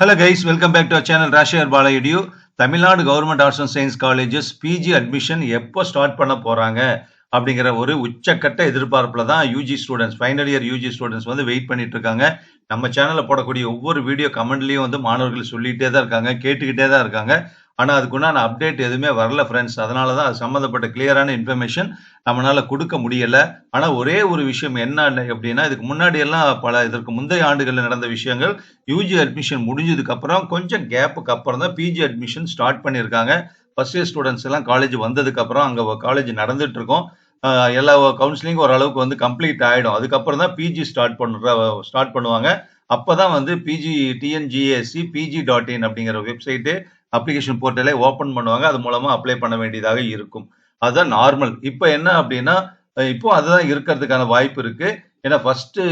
Hello guys welcome back to channel ராஷியர் பாலயுடியூ Tamil Nadu government arts and science colleges PG admission எப்போ start பண்ண போகிறாங்க அப்படிங்கிற ஒரு உச்சக்கட்ட எதிர்பார்ப்பில் தான் UG students final year UG students வந்து வெயிட் பண்ணிட்டு இருக்காங்க. நம்ம சேனலில் போடக்கூடிய ஒவ்வொரு வீடியோ கமெண்ட்லேயும் வந்து மாணவர்கள் சொல்லிகிட்டே தான் இருக்காங்க கேட்டுக்கிட்டே தான் இருக்காங்க. ஆனால் அதுக்குண்டான அப்டேட் எதுவுமே வரல ஃப்ரெண்ட்ஸ் அதனால தான் அது சம்மந்தப்பட்ட கிளியரான இன்ஃபர்மேஷன் நம்மளால் கொடுக்க முடியலை. ஆனால் ஒரே ஒரு விஷயம் என்ன அப்படின்னா இதுக்கு முன்னாடி எல்லாம் பல இதற்கு முந்தைய ஆண்டுகளில் நடந்த விஷயங்கள் யூஜி அட்மிஷன் முடிஞ்சதுக்கப்புறம் கொஞ்சம் கேப்புக்கு அப்புறம் தான் பிஜி அட்மிஷன் ஸ்டார்ட் பண்ணியிருக்காங்க. ஃபர்ஸ்ட் இயர் ஸ்டூடெண்ட்ஸ் எல்லாம் காலேஜ் வந்ததுக்கப்புறம் அங்கே காலேஜ் நடந்துட்டு இருக்கோம். எல்லா கவுன்சிலிங்கும் ஓரளவுக்கு வந்து கம்ப்ளீட் ஆகிடும் அதுக்கப்புறம் தான் பிஜி ஸ்டார்ட் பண்ணுற ஸ்டார்ட் பண்ணுவாங்க. அப்போ தான் வந்து PG TNGSC PG dot in அப்படிங்கிற வெப்சைட்டு அப்ளிகேஷன் போர்ட்டலே ஓப்பன் பண்ணுவாங்க. அது மூலமாக அப்ளை பண்ண வேண்டியதாக இருக்கும். அதுதான் நார்மல் இப்போ என்ன அப்படின்னா இப்போ அதுதான் இருக்கிறதுக்கான வாய்ப்பு இருக்குது ஏன்னா first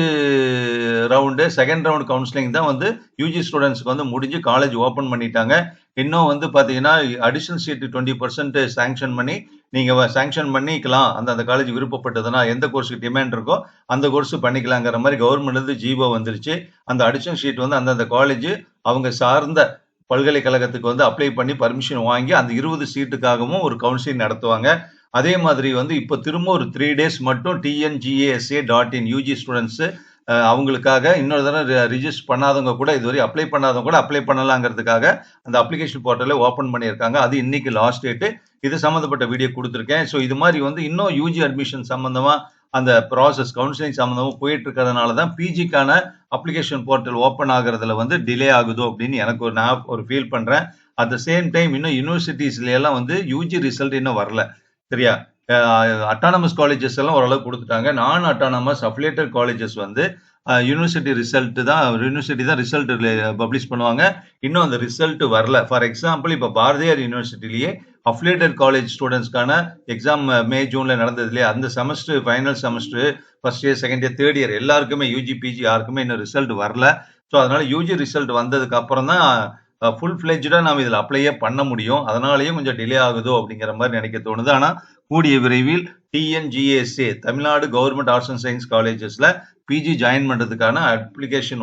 round second round counselling தான் வந்து யூஜி ஸ்டூடெண்ட்ஸ்க்கு வந்து முடிஞ்சு காலேஜ் ஓப்பன் பண்ணிட்டாங்க. இன்னும் வந்து பார்த்தீங்கன்னா additional seat twenty percent sanction பண்ணி நீங்கள் சேங்ஷன் பண்ணிக்கலாம். அந்த அந்த காலேஜ் விருப்பப்பட்டதுன்னா எந்த கோர்ஸுக்கு டிமாண்ட் இருக்கோ அந்த கோர்ஸ் பண்ணிக்கலாங்கிற மாதிரி கவர்மெண்ட்லேருந்து ஜீவோ வந்துருச்சு. அந்த அடிஷனல் ஷீட் வந்து அந்தந்த காலேஜ் அவங்க சார்ந்த பல்கலைக்கழகத்துக்கு வந்து அப்ளை பண்ணி பர்மிஷன் வாங்கி அந்த இருபது சீட்டுக்காகவும் ஒரு கவுன்சிலிங் நடத்துவாங்க. அதே மாதிரி வந்து இப்போ திரும்ப ஒரு த்ரீ டேஸ் மட்டும் TNGASA dot in UG students அவங்களுக்காக இன்னொரு தடவை ரிஜிஸ்டர் பண்ணாதவங்க கூட இதுவரை அப்ளை பண்ணாதவங்க கூட அப்ளை பண்ணலாங்கிறதுக்காக அந்த அப்ளிகேஷன் போர்ட்டலை ஓப்பன் பண்ணியிருக்காங்க. அது இன்னைக்கு லாஸ்ட் டேட்டு இது சம்மந்தப்பட்ட வீடியோ கொடுத்துருக்கேன். ஸோ இது மாதிரி வந்து இன்னும் யூஜி அட்மிஷன் சம்மந்தமாக அந்த ப்ராசஸ் கவுன்சிலிங் சம்மந்தமும் போயிட்டு இருக்கிறதுனால தான் பிஜிக்கான அப்ளிகேஷன் போர்ட்டல் ஓப்பன் ஆகுறதுல வந்து டிலே ஆகுதோ அப்படின்னு எனக்கு ஒரு நான் ஒரு ஃபீல் பண்ணுறேன் அட் த சேம் டைம் இன்னும் யூனிவர்சிட்டிஸ்ல எல்லாம் வந்து யூஜி ரிசல்ட் இன்னும் வரல. சரியா? அட்டானமஸ் காலேஜஸ் எல்லாம் ஓரளவு கொடுத்துட்டாங்க. நான் அட்டானமஸ் அஃபிலேட்டட் காலேஜஸ் வந்து யூனிவர்சிட்டி ரிசல்ட் தான் யூனிவர்சிட்டி தான் ரிசல்ட் பப்ளிஷ் பண்ணுவாங்க. இன்னும் அந்த ரிசல்ட் வரல. ஃபார் எக்ஸாம்பிள் இப்போ பாரதியார் யூனிவர்சிட்டிலேயே அஃபிலேட்டட் காலேஜ் ஸ்டூடெண்ட்ஸ்க்கான எக்ஸாம் மே ஜூன்ல நடந்தது இல்லையா? அந்த semester final semester first year second year third year எல்லாருக்குமே யூஜி பிஜி யாருக்குமே இன்னும் ரிசல்ட் வரல. ஸோ அதனால யூஜி ரிசல்ட் வந்ததுக்கு அப்புறம் தான் ஃபுல் ஃபிளெஜ்டாக நம்ம இதில் அப்ளையே பண்ண முடியும். அதனாலயும் கொஞ்சம் டிலே ஆகுதோ அப்படிங்கிற மாதிரி நினைக்க தோணுது. ஆனால் கூடிய விரைவில் TNGSA Tamil Nadu government arts and science காலேஜஸில் பிஜி ஜாயின் பண்ணுறதுக்கான அப்ளிகேஷன்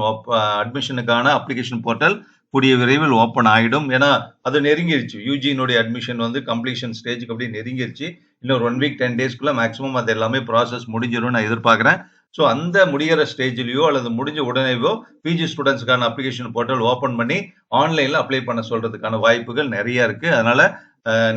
அட்மிஷனுக்கான அப்ளிகேஷன் போர்ட்டல் கூடிய விரைவில் ஓப்பன் ஆகிடும் ஏன்னா அது நெருங்கிருச்சு. யூஜியினுடைய அட்மிஷன் வந்து கம்ப்ளீஷன் ஸ்டேஜுக்கு அப்படியே நெருங்கிருச்சு. இன்னும் ஒன் வீக் டென் டேஸ்க்குள்ளே மேக்ஸிமம் அது எல்லாமே ப்ராசஸ் முடிஞ்சிடும் நான் எதிர்பார்க்குறேன். ஸோ அந்த முடிகிற ஸ்டேஜ்லேயோ அல்லது முடிஞ்ச உடனேவோ பிஜி ஸ்டூடெண்ட்ஸ்க்கான அப்ளிகேஷன் போர்ட்டல் ஓப்பன் பண்ணி ஆன்லைனில் அப்ளை பண்ண சொல்கிறதுக்கான வாய்ப்புகள் நிறைய இருக்குது அதனால்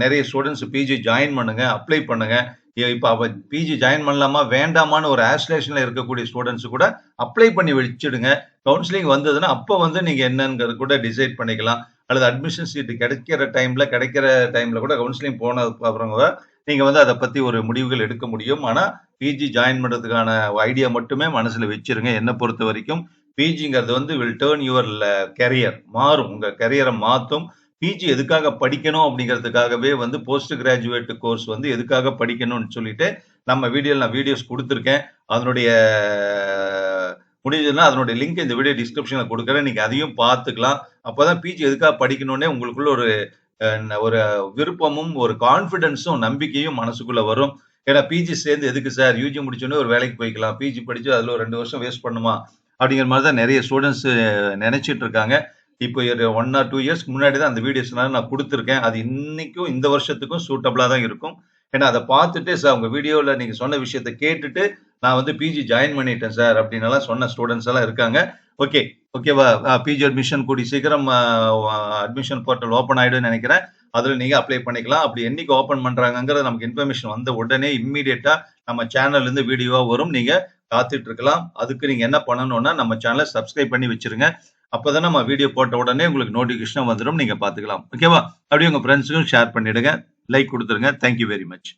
நிறைய ஸ்டூடெண்ட்ஸ் பிஜி ஜாயின் பண்ணுங்கள் அப்ளை பண்ணுங்கள் இப்போ அவ பிஜி ஜாயின் பண்ணலாமா வேண்டாமான்னு ஒரு ஆஸ்லேஷன்ல இருக்கக்கூடிய ஸ்டூடெண்ட்ஸ் கூட அப்ளை பண்ணி வச்சிடுங்க. கவுன்சிலிங் வந்ததுன்னா அப்போ வந்து நீங்கள் என்னங்கிறது கூட டிசைட் பண்ணிக்கலாம். அல்லது அட்மிஷன் சீட்டு கிடைக்கிற டைமில் கிடைக்கிற டைமில் கூட கவுன்சிலிங் போனதுக்கு அப்புறம் நீங்கள் வந்து அதை பற்றி ஒரு முடிவுகள் எடுக்க முடியும். ஆனால் பிஜி ஜாயின் பண்ணுறதுக்கான ஐடியா மட்டுமே மனசில் வச்சிருங்க. என்னை பொறுத்த வரைக்கும் பிஜிங்கிறது வந்து வில் டேர்ன் யுவர் கெரியர் மாறும். உங்கள் கெரியரை மாற்றும் பிஜி எதுக்காக படிக்கணும் அப்படிங்கிறதுக்காகவே வந்து போஸ்ட் கிராஜுவேட் கோர்ஸ் வந்து எதுக்காக படிக்கணும்னு சொல்லிட்டு நம்ம வீடியோவில் நான் வீடியோஸ் கொடுத்துருக்கேன். அதனுடைய முடிஞ்சதுன்னா அதனுடைய லிங்க் இந்த வீடியோ டிஸ்கிரிப்ஷனில் கொடுக்குறேன். நீங்கள் அதையும் பார்த்துக்கலாம். அப்போ தான் பிஜி எதுக்காக படிக்கணும்னே உங்களுக்குள்ள ஒரு ஒரு விருப்பமும் ஒரு கான்ஃபிடென்ஸும் நம்பிக்கையும் மனசுக்குள்ளே வரும். ஏன்னா பிஜி சேர்ந்து எதுக்கு சார் யூஜி முடிச்சோன்னே ஒரு வேலைக்கு போய்க்கலாம். பிஜி படிச்சு அதுல ஒரு ரெண்டு வருஷம் வேஸ்ட் பண்ணுமா? அப்படிங்கிற மாதிரி தான் நிறைய ஸ்டூடெண்ட்ஸ் நினைச்சிட்டு இருக்காங்க. இப்போ ஒன் ஆர் டூ இயர்ஸ்க்கு முன்னாடி தான் அந்த வீடியோஸ்லாம் நான் கொடுத்துருக்கேன். அது இன்னைக்கும் இந்த வருஷத்துக்கும் சூட்டபிளாக தான் இருக்கும். ஏன்னா அதை பார்த்துட்டு சார் உங்கள் வீடியோவில் நீங்கள் சொன்ன விஷயத்த கேட்டுட்டு நான் வந்து பிஜி ஜாயின் பண்ணிட்டேன் சார் அப்படின்னு சொன்ன ஸ்டூடெண்ட்ஸ் எல்லாம் இருக்காங்க. ஓகே ஓகேவா பிஜி அட்மிஷன் கூடி சீக்கிரம் அட்மிஷன் போர்ட்டல் ஓப்பன் ஆகிடும்னு நினைக்கிறேன். அதில் நீங்கள் அப்ளை பண்ணிக்கலாம். அப்படி என்னைக்கு ஓப்பன் பண்ணுறாங்கிறது நமக்கு இன்ஃபர்மேஷன் வந்த உடனே இம்மீடியட்டா நம்ம சேனல்லேருந்து வீடியோவாக வரும். நீங்கள் காத்துட்டு இருக்கலாம். அதுக்கு நீங்கள் என்ன பண்ணணும்னா நம்ம சேனலை சப்ஸ்கிரைப் பண்ணி வச்சிருங்க. அப்போதான் நம்ம வீடியோ போட்ட உடனே உங்களுக்கு நோட்டிஃபிகேஷனாக வந்துடும் நீங்கள் பார்த்துக்கலாம் ஓகேவா அப்படியே உங்கள் ஃப்ரெண்ட்ஸுக்கும் ஷேர் பண்ணிடுங்க. லைக் கொடுத்துருங்க. Thank you very much